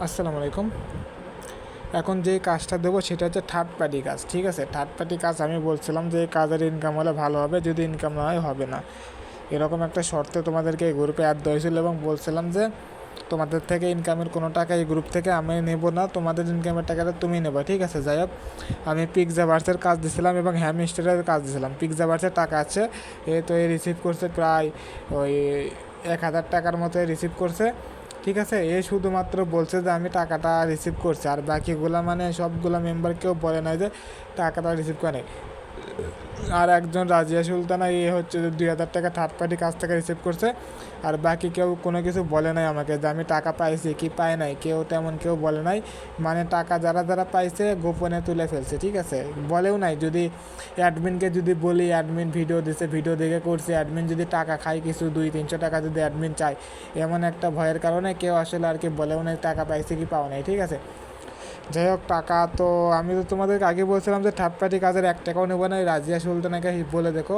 আসসালামু আলাইকুম। এখন যে কাজটা দেবো সেটা হচ্ছে থার্ড পার্টি কাজ, ঠিক আছে? থার্ড পার্টি কাজ আমি বলছিলাম যে কাজের ইনকাম হলে ভালো হবে, যদি ইনকাম না হয় হবে না। এরকম একটা শর্তে তোমাদেরকে এই গ্রুপে অ্যাড হয়েছিল এবং বলছিলাম যে তোমাদের থেকে ইনকামের কোনো টাকা এই গ্রুপ থেকে আমি নেব না, তোমাদের ইনকামের টাকাটা তুমি নেবে, ঠিক আছে? যাই হোক, আমি পিকজা ভার্সের কাজ দিছিলাম এবং হ্যামস্টারের কাজ দিছিলাম। পিকজা ভার্সের টাকা আছে, এ তো এ রিসিভ করছে প্রায় ওই এক হাজার টাকার মতো রিসিভ করছে। ঠিক আছে এ শুধুমাত্র বলছে যে আমি টাকাটা রিসিভ করছি আর বাকিগুলো মানে সবগুলো মেম্বারকেও বলে নাই যে টাকাটা রিসিভ করে। আর একজন রাজিয়া সুলতানা এ হচ্ছে যে দুই হাজার টাকা থার্ড পার্টি কাছ থেকে রিসিভ করছে। আর বাকি কেউ কোনো কিছু বলে নাই আমাকে যে আমি টাকা পাইছি কি পাই নাই, কেউ তেমন কেউ বলে নাই। মানে টাকা যারা যারা পাইছে গোপনে তুলে ফেলছে, ঠিক আছে? বলেও নাই। যদি অ্যাডমিনকে যদি বলি অ্যাডমিন ভিডিও দিছে ভিডিও দেখে করছে অ্যাডমিন যদি টাকা খায় কিছু, দুই, তিনশো টাকা যদি অ্যাডমিন চায়, এমন একটা ভয়ের কারণে কেউ আসলে আর কি বলেও নাই, টাকা পাইছে কি পাও নাই, ঠিক আছে? যাই হোক, টাকা তো আমি তো তোমাদেরকে আগে বলছিলাম যে থার্ড পার্টি কাজের এক টাকাও নেব না রাজিয়া সুলতানাকে বলে দেখো,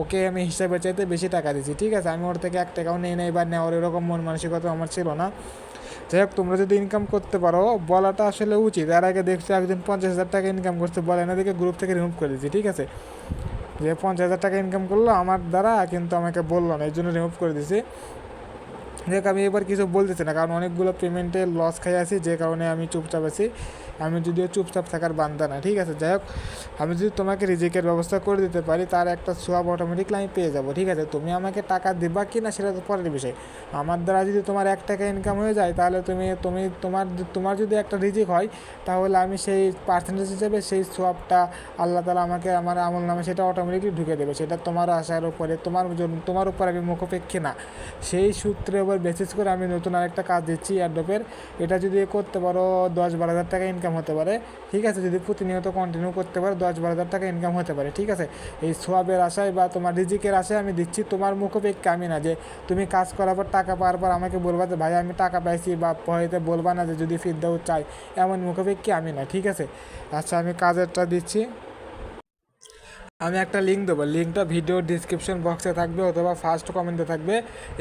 ওকে আমি হিসাবে চাইতে বেশি টাকা দিচ্ছি ঠিক আছে? আমি ওর থেকে এক টাকাও নেই নাই, বা নেওয়ার এরকম মন মানসিকতা আমার ছিল না। যাই হোক, তোমরা যদি ইনকাম করতে পারো, বলাটা আসলে উচিত। এর আগে দেখছি একজন পঞ্চাশ হাজার টাকা ইনকাম করছে বলে দেখে গ্রুপ থেকে রিমুভ করে দিচ্ছি ঠিক আছে? যে পঞ্চাশ হাজার টাকা ইনকাম করল আমার দ্বারা, কিন্তু আমাকে বলল না, এই জন্য রিমুভ করে দিছি দেখ, আমি এবার কিছু বলতেছি না, কারণ অনেকগুলো পেমেন্টে লস খাই আছি, যে কারণে আমি চুপচাপ আছি। আমি যদিও চুপচাপ থাকার বান্দা না, ঠিক আছে? যাই হোক, আমি যদি তোমাকে রিজিকের ব্যবস্থা করে দিতে পারি, তার একটা সোয়াব অটোমেটিকলি আমি পেয়ে যাব, ঠিক আছে? তুমি আমাকে টাকা দিবা কি না সেটা তো পরের বিষয়। আমার দ্বারা যদি তোমার এক টাকা ইনকাম হয়ে যায়, তাহলে তুমি তুমি তোমার তোমার যদি একটা রিজিক হয়, তাহলে আমি সেই পার্সেন্টেজ হিসেবে সেই সোয়াবটা আল্লাহ তালা আমাকে আমার আমল নামে সেটা অটোমেটিকলি ঢুকে দেবে। সেটা তোমার আশার উপরে, তোমার জন্য তোমার উপর আমি মুখপেক্ষী না। সেই সূত্রে উপর বেসিস করে আমি নতুন আরেকটা কাজ দিচ্ছি অ্যাডোপের এটা যদি করতে পারো দশ বারো হাজার টাকা ইনকাম হতে পারে, ঠিক আছে? যদি প্রতিনিয়ত কন্টিনিউ করতে পারে, দশ বারো হাজার টাকা ইনকাম হতে পারে, ঠিক আছে? এই সোয়াবের আশায় বা তোমার রিজিকের আশায় আমি দিচ্ছি, তোমার মুখোপেক্ষে আমি না যে তুমি কাজ করার পর টাকা পাওয়ার পর আমাকে বলবা যে, ভাই, আমি টাকা পাইছি বা ভয়েতে বলবা না যে যদি ফিরদাও চাই। এমন মুখোপেক্ষে আমি না, ঠিক আছে? আচ্ছা আমি কাজেরটা দিচ্ছি। আমি একটা লিঙ্ক দেবো। লিঙ্কটা ভিডিও ডিসক্রিপশন বক্সে থাকবে অথবা ফার্স্ট কমেন্টে থাকবে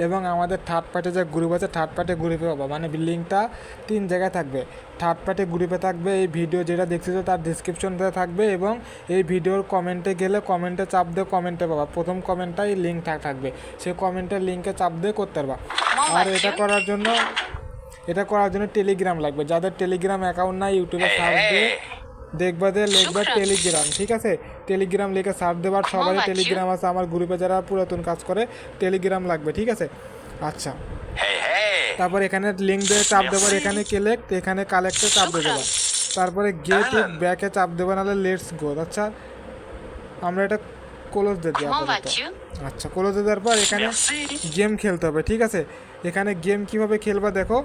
এবং আমাদের থার্ড পার্টি যে গ্রুপ আছে থার্ড পার্টি গ্রুপে পাবো। মানে লিঙ্কটা তিন জায়গায় থাকবে। থার্ড পার্টি গ্রুপে থাকবে এই ভিডিও যেটা দেখতেছো তার ডিসক্রিপশনতে থাকবে এবং এই ভিডিওর কমেন্টে গেলে কমেন্টে চাপ দিয়ে কমেন্টে পাবা। প্রথম কমেন্টটাই লিঙ্ক থাকবে। সেই কমেন্টের লিঙ্কে চাপ দিয়ে করতে পারবা। আর এটা করার জন্য এটা করার জন্য টেলিগ্রাম লাগবে। যাদের টেলিগ্রাম অ্যাকাউন্ট নাই ইউটিউবে সার্চ দিয়ে দেখবা যে লিখবা টেলিগ্রাম ঠিক আছে? টেলিগ্রাম লিখে সার্চ দেবার সবারই টেলিগ্রাম আছে আমার গ্রুপে যারা পুরাতন কাজ করে টেলিগ্রাম লাগবে ঠিক আছে? আচ্ছা। তারপর এখানে লিঙ্ক দিয়ে চাপ দেবার এখানে কালেক্ট এখানে কালেক্টে চাপ দিয়ে দেবা তারপরে গেট ব্যাকে চাপ দেবা নাহলে লেটস গো আচ্ছা আমরা এটা ক্লোজ দিয়ে দিই আচ্ছা ক্লোজ দেওয়ার পর এখানে গেম খেলতে হবে ঠিক আছে? এখানে গেম কীভাবে খেলবা দেখো।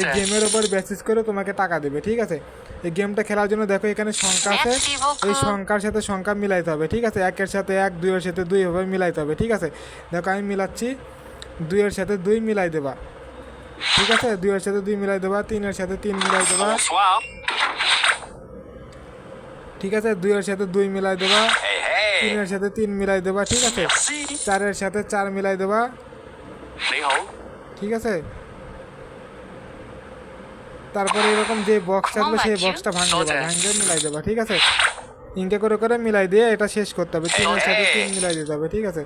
এই গেমের উপর বেসিস করে তোমাকে টাকা দেবে ঠিক আছে? এই গেমটা খেলার জন্য দেখো এখানে সংখ্যা আছে। এই সংখ্যার সাথে সংখ্যা মিলাইতে হবে ঠিক আছে? একের সাথে এক দুইয়ের সাথে দুই হবে মিলাইতে হবে ঠিক আছে? দেখো আমি মিলাচ্ছি। দুইয়ের সাথে দুই মিলাই দেবা ঠিক আছে? দুইয়ের সাথে দুই মিলাই দেবা তিনের সাথে তিন মিলাই দেবা। ঠিক আছে? দুইয়ের সাথে দুই মিলাই দেবা. তিনের সাথে তিন মিলাই দেবা ঠিক আছে. চারের সাথে চার মিলাই দেবা। ঠিক আছে? তারপরে এরকম যে বক্স থাকবে সেই বক্সটা ভাঙবে ভাঙবে মিলাই দেবে ঠিক আছে? তিনটে করে করে মিলাই দিয়ে এটা শেষ করতে হবে। তিনের সাথে তিন মিলাই দিতে হবে ঠিক আছে?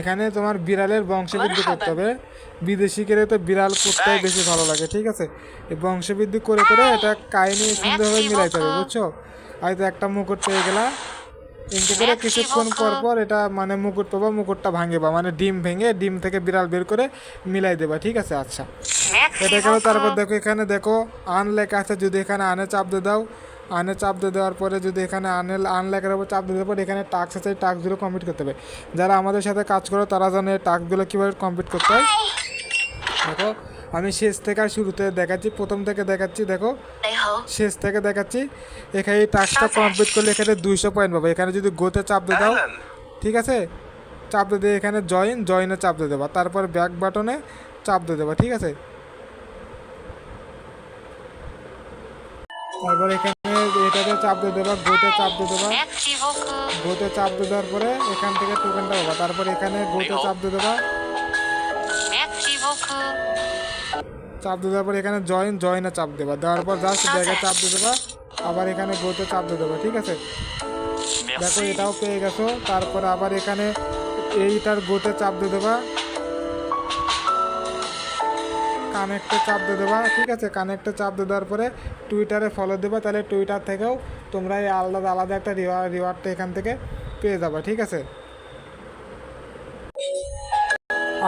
এখানে তোমার বিড়ালের বংশবৃদ্ধি করতে হবে। বিদেশি কেড়ে তো বিড়াল করতেই বেশি ভালো লাগে ঠিক আছে? এই বংশবৃদ্ধি করে করে এটা কাহিনী সুন্দরভাবে মিলাইতে হবে বুঝছ? হয়তো একটা মুকুট পেয়ে গেলাম ইনকে করে কিছুক্ষণ পর পর এটা মানে মুকুট পাবা মুকুটটা ভাঙে বা মানে ডিম ভেঙে ডিম থেকে বিড়াল বের করে মিলাই দেবা ঠিক আছে? আচ্ছা। এটা গেল তারপর দেখো এখানে দেখো আন লেখা আছে যদি এখানে আনে চাপ দিয়ে দাও আনে চাপ দিয়ে দেওয়ার পরে যদি এখানে আনে আন লেখার উপর চাপ দিয়ে দেওয়ার পরে এখানে টাস্ক আছে টাস্কগুলো কমপ্লিট করতে হবে। যারা আমাদের সাথে কাজ করো তারা জানে টাস্কগুলো কীভাবে কমপ্লিট করতে হয়? দেখো আমি শেষ থেকে শুরুতে দেখাচ্ছি প্রথম থেকে দেখাচ্ছি দেখো। শেষ থেকে দেখাচ্ছি। এখানে এই টাস্কটা কমপ্লিট করলে এখানে দুইশো পয়েন্ট পাবো। এখানে যদি গোতে চাপ দিয়ে দাও ঠিক আছে? চাপ দিয়ে দিয়ে এখানে জয়েন জয়েনে চাপ দিয়ে দেবা। তারপর ব্যাক বাটনে চাপ দিয়ে দেবা ঠিক আছে? তারপর এখানে এটাতে চাপ দিয়ে দেবা গোতে চাপ দিয়ে দেবা। গোতে চাপ দিয়ে দেওয়ার পরে এখান থেকে টোকেনটা পাবা। তারপর এখানে গোতে চাপ দিয়ে দেবা। চাপ দিয়ে দেওয়ার পর এখানে জয়েন জয়েনে চাপ দেবা। দেওয়ার পর জাস্ট জায়গায় চাপ দিয়ে দেবা আবার এখানে গোতে চাপ দিয়ে দেবা ঠিক আছে? দেখো এটাও পেয়ে গেছো। তারপর আবার এখানে এইটার গোতে চাপ দিয়ে দেবা। কানেক্টে চাপ দিয়ে দেবা ঠিক আছে? কানেক্টে চাপ দিয়ে দেওয়ার পরে টুইটারে ফলো দেবা তাহলে টুইটার থেকেও তোমরা এই আলাদা আলাদা একটা রিওয়ার্ড রিওয়ার্ডটা এখান থেকে পেয়ে যাবা ঠিক আছে?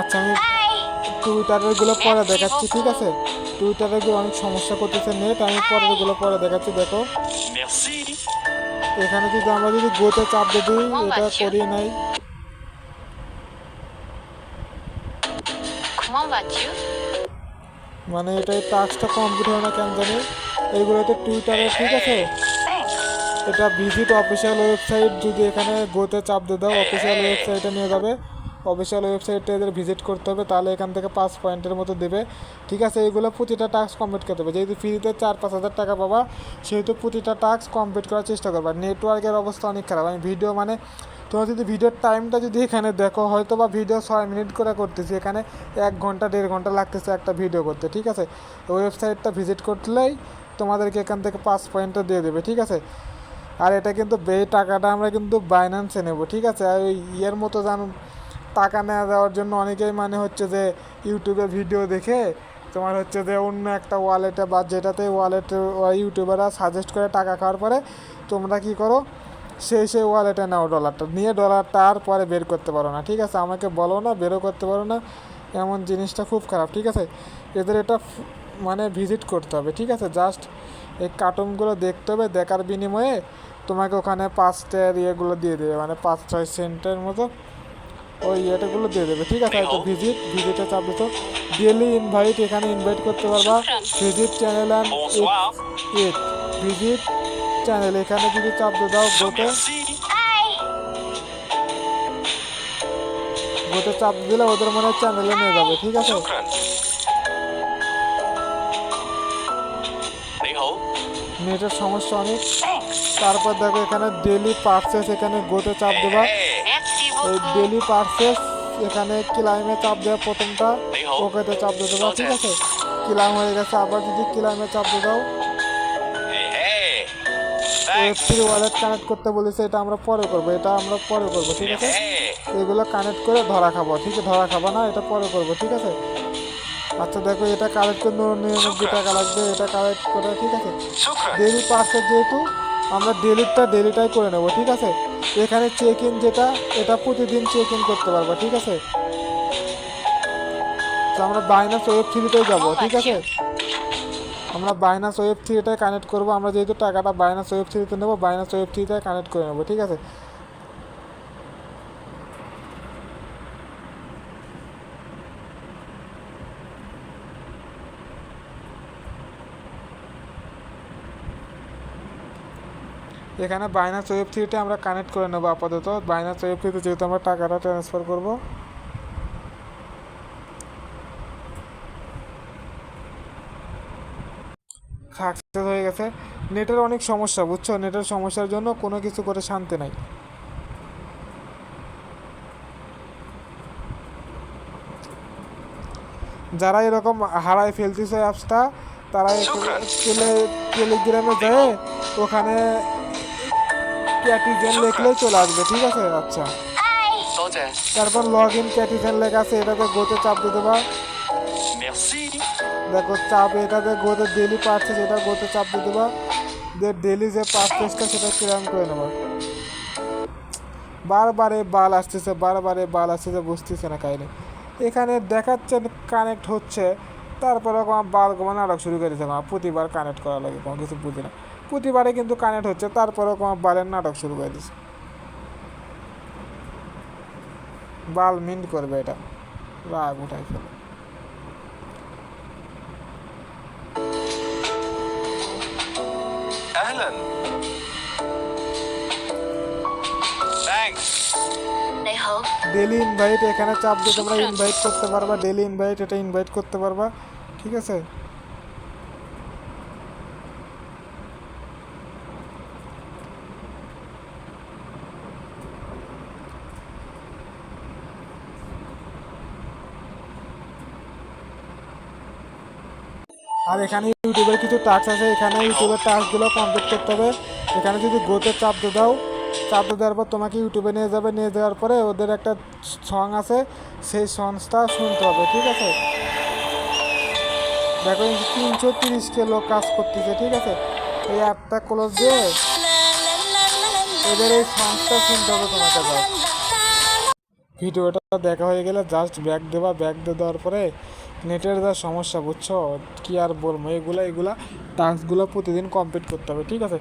আচ্ছা আমি টুইটারেরগুলো পরে দেখাচ্ছি ঠিক আছে? টুইটারেরগুলো অনেক সমস্যা করতেছে নেট আমি পরেরগুলো পরে দেখাচ্ছি দেখো। এখানে যদি আমরা যদি গোতে চাপ দিয়ে দিই এটা করিয়ে নাই। মানে এটা টাস্কটা কমপ্লিট হয় না কেন জানি? এইগুলোতে টুইটারে ঠিক আছে? এটা ভিজিট অফিসিয়াল ওয়েবসাইট যদি এখানে গোতে চাপ দিয়ে দাও অফিসিয়াল ওয়েবসাইটে নিয়ে যাবে। অফিসিয়াল ওয়েবসাইটে এদের ভিজিট করতে হবে, তাহলে এখান থেকে পাঁচ পয়েন্টের মতো দেবে। ঠিক আছে এইগুলো প্রতিটা টাস্ক কমপ্লিট করতে হবে। যেহেতু ফ্রিতে চার পাঁচ হাজার টাকা পাবা, সেহেতু প্রতিটা টাস্ক কমপ্লিট করার চেষ্টা করবা। নেটওয়ার্কের অবস্থা অনেক খারাপ। আমি ভিডিও মানে তোমার যদি ভিডিওর টাইমটা যদি এখানে দেখো হয়তো বা ভিডিও ছয় মিনিট করে করতেছি। এখানে এক ঘণ্টা, দেড় ঘণ্টা লাগতেছে একটা ভিডিও করতে, ঠিক আছে? ওয়েবসাইটটা ভিজিট করলেই তোমাদেরকে এখান থেকে পাঁচ পয়েন্টটা দিয়ে দেবে, ঠিক আছে? আর এটা কিন্তু এই টাকাটা আমরা কিন্তু বাইন্যান্সে নেব, ঠিক আছে? আর ওই ইয়ের মতো জানো টাকা নেওয়া দেওয়ার জন্য অনেকেই মানে হচ্ছে যে ইউটিউবে ভিডিও দেখে তোমার হচ্ছে যে অন্য একটা ওয়ালেটে বা যেটাতে ওয়ালেটে ইউটিউবাররা সাজেস্ট করে টাকা খাওয়ার পরে তোমরা কি করো? সেই সেই ওয়ালেটে নাও ডলারটা নিয়ে ডলারটা আর পরে বের করতে পারো না। ঠিক আছে? আমাকে বলো না, বেরও করতে পারো না। এমন জিনিসটা খুব খারাপ। ঠিক আছে? এদের এটা মানে ভিজিট করতে হবে। ঠিক আছে? জাস্ট এই কার্টুনগুলো দেখতে হবে। দেখার বিনিময়ে তোমাকে ওখানে পাঁচটার ইয়েগুলো দিয়ে দেবে। মানে পাঁচ ছয় সেন্টের মতো। ওই ইয়েটাগুলো দিয়ে দেবে। ঠিক আছে হয়তো ভিজিট ভিজিটে চাপ দিত ডেলি ইনভাইট এখানে ইনভাইট করতে পারবা। Visit channel and. It visit channel এখানে যদি চাপ দিয়ে দাও গোটে গোটে চাপ দিলে ওদের মনে হয় চ্যানেলে নিয়ে যাবে ঠিক আছে. নেটের সমস্যা অনেক। তারপর দেখো এখানে ডেলি পার্সেস এখানে গোটে চাপ দেবা। ডেলি পার্সেস এখানে ক্লাইমে চাপ দেওয়া প্রথমটা. ওকেতে চাপ দিয়ে দেবা ঠিক আছে? ক্লাইম হয়ে গেছে আবার যদি ক্লাইমে চাপ দিয়ে দাও. থ্রি ওয়ালেট কানেক্ট করতে বলেছে এটা আমরা পরে করব এটা আমরা পরে করব ঠিক আছে? এগুলো কানেক্ট করে ধরা খাব ঠিক আছে? ধরা খাব না এটা পরে করব ঠিক আছে? আচ্ছা দেখো এটা কালেক্ট করতে নিরানব্বই টাকা লাগবে এটা কালেক্ট করে ঠিক আছে? ডেলি পার্সেল যেহেতু আমরা ডেলিটটা ডেলিটাই করে নেব ঠিক আছে? এখানে চেক ইন যেটা এটা প্রতিদিন চেক ইন করতে পারব ঠিক আছে? তো আমরা বাইনাস ওয়েব থ্রিতেই যাব ঠিক আছে? আমরা বাইনাস ওয়েব থ্রিটাই কানেক্ট করব আমরা যেহেতু টাকাটা বাইনাস ওয়েব থ্রিতে নেব বাইনাস ওয়েব থ্রিটাই কানেক্ট করে নেব ঠিক আছে? এখানে বাইনাস ওয়েব থ্রিতে আমরা কানেক্ট করে নেব আপাতত। বাইনাস ওয়েব থ্রিতে যেহেতু আমরা টাকাটা ট্রান্সফার করব। সাকসেস হয়ে গেছে। নেটের অনেক সমস্যা বুঝছ? নেটের সমস্যার জন্য কোনো কিছু করে শান্তি নাই। যারা এরকম হারায় ফেলতেছে অ্যাপসটা তারা টেলিগ্রামে যায় ওখানে ক্যাটিজেন লিখলেই চলে আসবে ঠিক আছে আচ্ছা তারপর লগ ইন ক্যাটিজেন লেখা আছে এটাতে গোতে চাপ দিয়ে দেবা। দেখো চাপ এটাতে গোতে ডেলি পার্সেস এটা গোতে চাপ দিয়ে দেবা। যে ডেলি যে পার্সেসটা সেটা ক্রিয়াম করে নেবা। বারবারে বাল আসতেছে বারবারে বাল আসতেছে বুঝতেছে না কাহিনি। এখানে দেখাচ্ছে কানেক্ট হচ্ছে। তারপরে আমার বাল কমা নাটক শুরু করে আমার প্রতিবার কানেক্ট করা লাগে কোনো কিছু বুঝি না। প্রতিবারে কিন্তু কানেক্ট হচ্ছে তারপরে আমার বালের নাটক শুরু করে দিচ্ছে বাল মিন্ট করবে এটা রাগ উঠাই ফেলে أهلا. Thanks. 你好， ডেলি ইনভাইট এখানে চাপ দিয়ে তোমরা ইনভাইট করতে পারবা ডেলি ইনভাইট এটা ইনভাইট করতে পারবা ঠিক আছে আর এখানে ইউটিউবের কিছু টাস্ক আছে, এখানে ইউটিউবের টাস্কগুলো কমপ্লিট করতে হবে। এখানে যদি গোতে চাপ দিয়ে দাও, চাপ দিয়ে দেওয়ার পর তোমাকে ইউটিউবে নিয়ে যাবে, নিয়ে যাওয়ার পরে ওদের একটা সং আছে, সেই সংসটা শুনতে হবে, ঠিক আছে? দেখো তিনশো তিরিশকে লোক কাজ করতেছে, ঠিক আছে? এই অ্যাপটা ক্লোজ দিয়ে এদের এই সংসটা শুনতে হবে তোমাকে ভিডিওটা দেখা হয়ে গেলে জাস্ট ব্যাগ দেবা ব্যাগ দিয়ে দেওয়ার পরে নেটের যা সমস্যা, বুঝছ? কি আর বলব? এগুলো, এগুলা টাস্কগুলো প্রতিদিন কমপ্লিট করতে হবে, ঠিক আছে?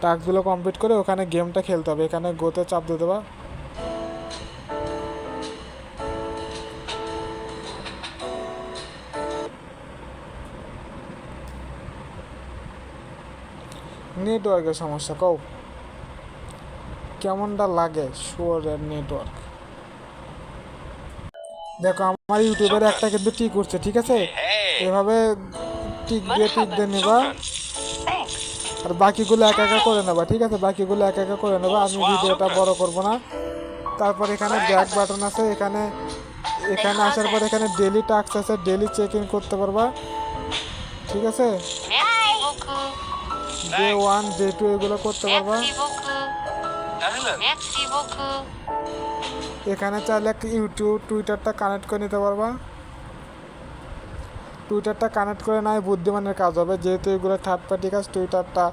টাস্কগুলো কমপ্লিট করে ওখানে গেমটা খেলতে হবে। এখানে গোতে চাপ দিতে দেবা। নেটওয়ার্কের সমস্যা, কও? কেমনটা লাগে? শুয়ারের নেটওয়ার্ক দেখো, আমার ইউটিউবের একটা কিন্তু টিক উঠছে, ঠিক আছে? এভাবে টিক দিয়ে টিক দিয়ে নেবা। আর বাকিগুলো একা একা করে নেবা, ঠিক আছে? বাকিগুলো একা একা করে নেবা, আমি ভিডিওটা বড় করব না। তারপর এখানে ব্যাক বাটন আছে, এখানে এখানে আসার পর এখানে ডেলি টাস্ক আছে ডেলি চেক ইন করতে পারবা। ঠিক আছে? ডে ওয়ান ডে টু এগুলো করতে পারবা। এখানে চাইলে ইউটিউব টুইটারটা কানেক্ট করে নিতে পারবা। টুইটারটা কানেক্ট করে নয় বুদ্ধিমানের কাজ হবে যেহেতু এগুলো থার্ড পার্টি কাজ টুইটারটা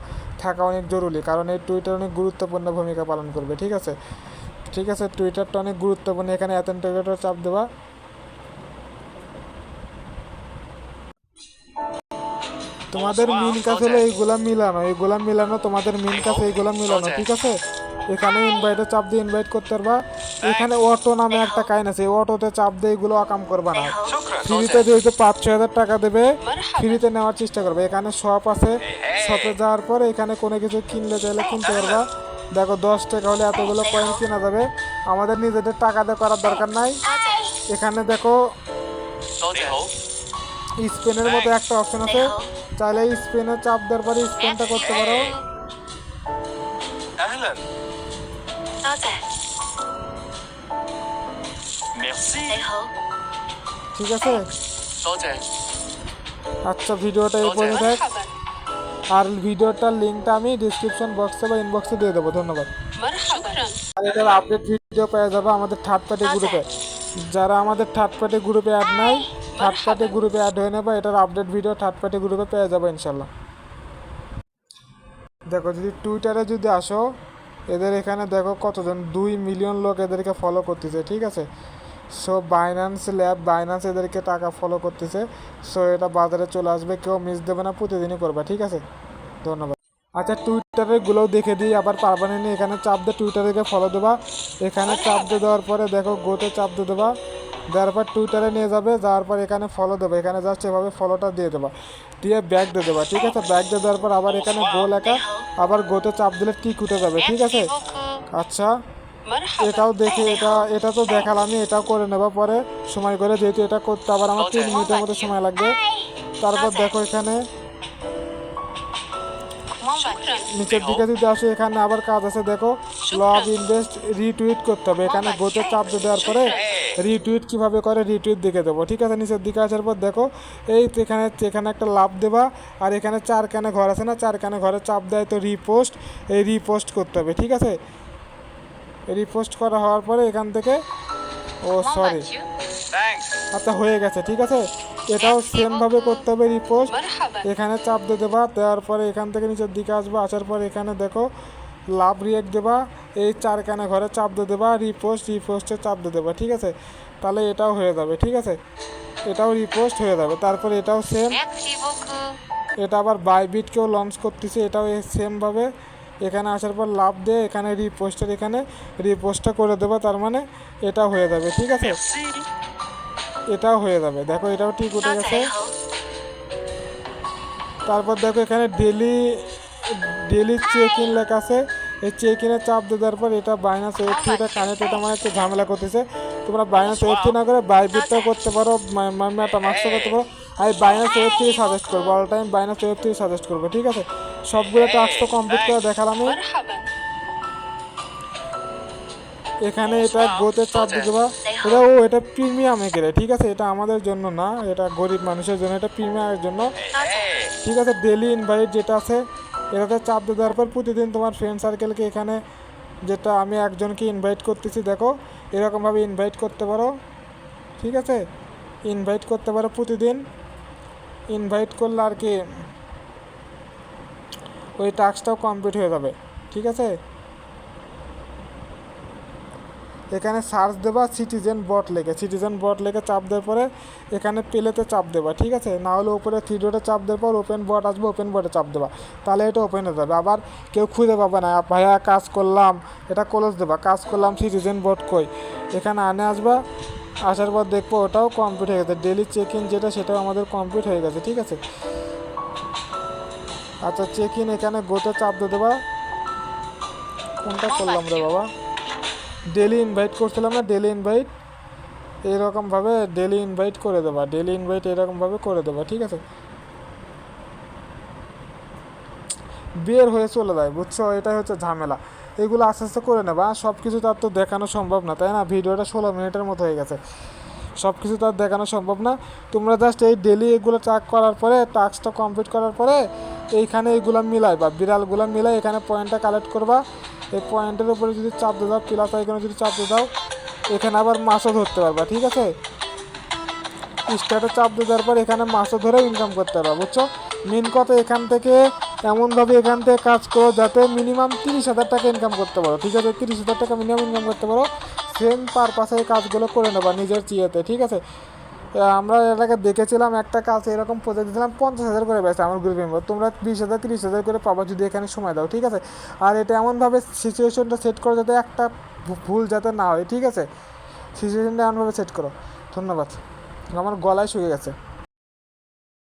থাকা অনেক জরুরি কারণ এই টুইটার অনেক গুরুত্বপূর্ণ ভূমিকা পালন করবে ঠিক আছে? ঠিক আছে টুইটারটা অনেক গুরুত্বপূর্ণ এখানে অ্যাথেন্টিকেটর চাপ দেবা। তোমাদের মিন কাজ হলো এইগুলা মিলানো এইগুলা মিলানো তোমাদের মিন কাজ এইগুলা মিলানো ঠিক আছে? এখানে ইনভাইটে চাপ দিয়ে ইনভাইট করতে পারবা। এখানে অটো নামে একটা কাইন আছে অটোতে চাপ দিয়ে এগুলো আকাম করবা না. ফ্রিতে যেহেতু পাঁচ, ছয় হাজার টাকা দেবে ফ্রিতে নেওয়ার চেষ্টা করবে। এখানে শপ আছে শপে যাওয়ার পরে এখানে কোনো কিছু কিনলে চাইলে কিনতে পারবা। দেখো, দশ টাকা হলে এতগুলো কয়েন কেনা যাবে। আমাদের নিজেদের টাকা দিয়ে করার দরকার নাই। এখানে দেখো, স্পেনের মতো একটা অপশন আছে। চাইলে স্পেনে চাপ দেওয়ার পরে স্পেনটা করতে পারো। ঠিক আছে? আচ্ছা ভিডিওটা এই পর্যন্ত থাক আর ভিডিওটার লিঙ্কটা আমি ডিসক্রিপশন বক্সে বা ইনবক্সে দিয়ে দেবো। ধন্যবাদ। এটার আপডেট ভিডিও পেয়ে যাবে আমাদের থার্ড পার্টি গ্রুপে যারা আমাদের থার্ড পার্টি গ্রুপে অ্যাড নাই থার্ড পার্টি গ্রুপে অ্যাড হয়ে নেবে এটার আপডেট ভিডিও থার্ড পার্টি গ্রুপে পেয়ে যাব ইনশাল্লাহ দেখো যদি টুইটারে যদি আসো এদের এখানে দেখো কতজন? দুই মিলিয়ন লোক এদেরকে ফলো করতেছে ঠিক আছে? সো বাইন্যান্স ল্যাব বাইন্যান্স এদেরকে টাকা ফলো করতেছে। সো এটা বাজারে চলে আসবে, কেউ মিস দেবে না, প্রতিদিনই করবে, ঠিক আছে? ধন্যবাদ। আচ্ছা টুইটারের গুলোও দেখে দিই, আবার পারবানি নিয়ে এখানে চাপ দিয়ে টুইটারে ফলো দেবা। এখানে চাপ দিয়ে দেওয়ার পরে দেখো গোতে চাপ দিয়ে দেবা। দেওয়ার পর টুইটারে নিয়ে যাবে, যাওয়ার পর এখানে ফলো দেবে, এখানে জাস্ট এভাবে ফলোটা দিয়ে দেবা। দিয়ে ব্যাগ দিয়ে দেবা, ঠিক আছে? ব্যাগ দিয়ে দেওয়ার পর আবার এখানে গো লেখা আবার গোতে চাপ দিলে টিক উঠে যাবে, ঠিক আছে? আচ্ছা। এটাও দেখে এটা এটা তো দেখালামই এটাও করে নেবা পরে সময় করে যেহেতু এটা করতে আবার আমার তিন মিনিটের মতো সময় লাগবে। তারপর দেখো এখানে। নিচের দিকে যদি আসো এখানে আবার কাজ আছে দেখো। লগ ইনভেস্ট রিটুইট করতে হবে। এখানে গোতে চাপ দেওয়ার পরে রিটুইট কীভাবে করে রিটুইট দেখে দেবো। ঠিক আছে নিচের দিকে আসার পর দেখো এই এখানে এখানে একটা লাভ দেবা। আর এখানে চার কানে ঘর আছে না চার কানে ঘরে চাপ দেয় তো রিপোস্ট এই রিপোস্ট করতে হবে ঠিক আছে? রিপোস্ট করা হওয়ার পরে এখান থেকে ও সরি আচ্ছা হয়ে গেছে ঠিক আছে? এটাও সেমভাবে করতে হবে রিপোস্ট। এখানে চাপ দিয়ে দেবা দেওয়ার পরে এখান থেকে নিচের দিকে আসবা আসার পরে এখানে দেখো লাভ রিয়েক্ট দেবা এই চারখানা ঘরে চাপ দিয়ে দেবা রিপোস্ট রিপোস্টে চাপ দিয়ে দেবা ঠিক আছে? তাহলে এটাও হয়ে যাবে ঠিক আছে? এটাও রিপোস্ট হয়ে যাবে তারপরে এটাও সেম এটা আবার বাইবিটকেও লঞ্চ করতেছে এটাও সেমভাবে এখানে আসার পর লাভ দিয়ে এখানে রিপোস্টের এখানে রিপোস্টটা করে দেবো তার মানে এটা হয়ে যাবে ঠিক আছে. এটাও হয়ে যাবে দেখো এটাও ঠিক উঠে গেছে। তারপর দেখো এখানে ডেলি ডেলি চেক ইন লেখা আছে। এই চেক ইনে চাপ দিয়ে দেওয়ার পর এটা বাইনাস ওয়েব থ্রিটা কানেক্ট এটা মানে একটু ঝামেলা করতেছে। তোমরা বাইনান্স এফটি না করে বাইবিটটাও করতে পারো মেটামাক্সও করতে পারো। আমি বাইনান্স এফটি সাজেস্ট করব all time Binance NFT suggest করব ঠিক আছে? সবগুলো টাস্ক তো কমপ্লিট করে দেখালাম এখানে এটা গোতে চাপ দিতে বা এটা ও এটা প্রিমিয়াম একেরে ঠিক আছে? এটা আমাদের জন্য না এটা গরিব মানুষের জন্য এটা প্রিমিয়ামের জন্য। ঠিক আছে? ডেলি ইনভাইট যেটা আছে এটাতে চাপ দেওয়ার পর প্রতিদিন তোমার ফ্রেন্ড সার্কেলকে এখানে যেটা আমি একজনকে ইনভাইট করতেছি দেখো। এরকমভাবে ইনভাইট করতে পারো, ঠিক আছে? ইনভাইট করতে পারো প্রতিদিন। ইনভাইট করলে আর কি ওই টাস্কটাও কমপ্লিট হয়ে যাবে, ঠিক আছে? এখানে সার্চ দেবা সিটিজেন বট লেগে। সিটিজেন বট লেগে চাপ দেওয়ার পরে এখানে পেলেতে চাপ দেবা, ঠিক আছে? না হলে উপরে থ্রি ডটে চাপ দেওয়ার পর ওপেন বট আসবে ওপেন বটে চাপ দেবা। তাহলে এটা ওপেন হয়ে যাবে। আবার কেউ খুঁজে পাবে না, ভাইয়া, কাজ করলাম। এটা ক্লোজ দেবা। কাজ করলাম সিটিজেন বট কই? এখানে আনে আসবা, আসার পর দেখব ওটাও কমপ্লিট হয়ে গেছে। ডেলি চেক ইন যেটা, সেটাও আমাদের কমপ্লিট হয়ে গেছে, ঠিক আছে? আচ্ছা চেক ইন এখানে গোতে চাপ দিয়ে দেবা। কোনটা করলাম রে বাবা? ডেলি ইনভাইট করছিলাম না ডেলি ইনভাইট এইরকমভাবে ডেলি ইনভাইট করে দেবা ডেলি ইনভাইট এরকমভাবে করে দেবা, ঠিক আছে? বের হয়ে চলে যায়, বুঝছ? এটাই হচ্ছে ঝামেলা। এগুলো আস্তে আস্তে করে নেবা সব কিছু তার তো দেখানো সম্ভব না, তাই না? ভিডিওটা ষোলো মিনিটের মতো হয়ে গেছে। সব কিছু তার দেখানো সম্ভব না। তোমরা জাস্ট এই ডেলি এগুলো টাক করার পরে টাস্কটা কমপ্লিট করার পরে, এইখানে এইগুলো মিলাই বা বিড়ালগুলো মিলাই এখানে পয়েন্টটা কালেক্ট করবা। এই পয়েন্টের উপরে যদি চাপ দিয়ে দাও প্লাস আইকনে যদি চাপ দিয়ে দাও, এখানে আবার মাছও ধরতে পারবা, ঠিক আছে? স্টার্টে চাপ দিয়ে দেওয়ার পর এখানে মাছও ধরে ইনকাম করতে পারবা, বুঝছ? মেন কথা এখান থেকে এমনভাবে এখান থেকে কাজ করো যাতে মিনিমাম তিরিশ হাজার টাকা ইনকাম করতে পারো, ঠিক আছে? তিরিশ হাজার টাকা মিনিমাম ইনকাম করতে পারো সেম পারপাসে এই কাজগুলো করে নেবা নিজের চিয়েতে ঠিক আছে? আমরা এটাকে দেখেছিলাম একটা কাজ, এরকম প্রজেক্ট দিয়েছিলাম, পঞ্চাশ হাজার করে পেয়েছে আমার গ্রুপ মেম্বার তোমরা বিশ হাজার, তিরিশ হাজার করে পাবা যদি এখানে সময় দাও, ঠিক আছে? আর এটা এমনভাবে সিচুয়েশনটা সেট করো যাতে একটা ভুল যাতে না হয়, ঠিক আছে? সিচুয়েশনটা এমনভাবে সেট করো। ধন্যবাদ। আমার গলায় শুয়ে গেছে।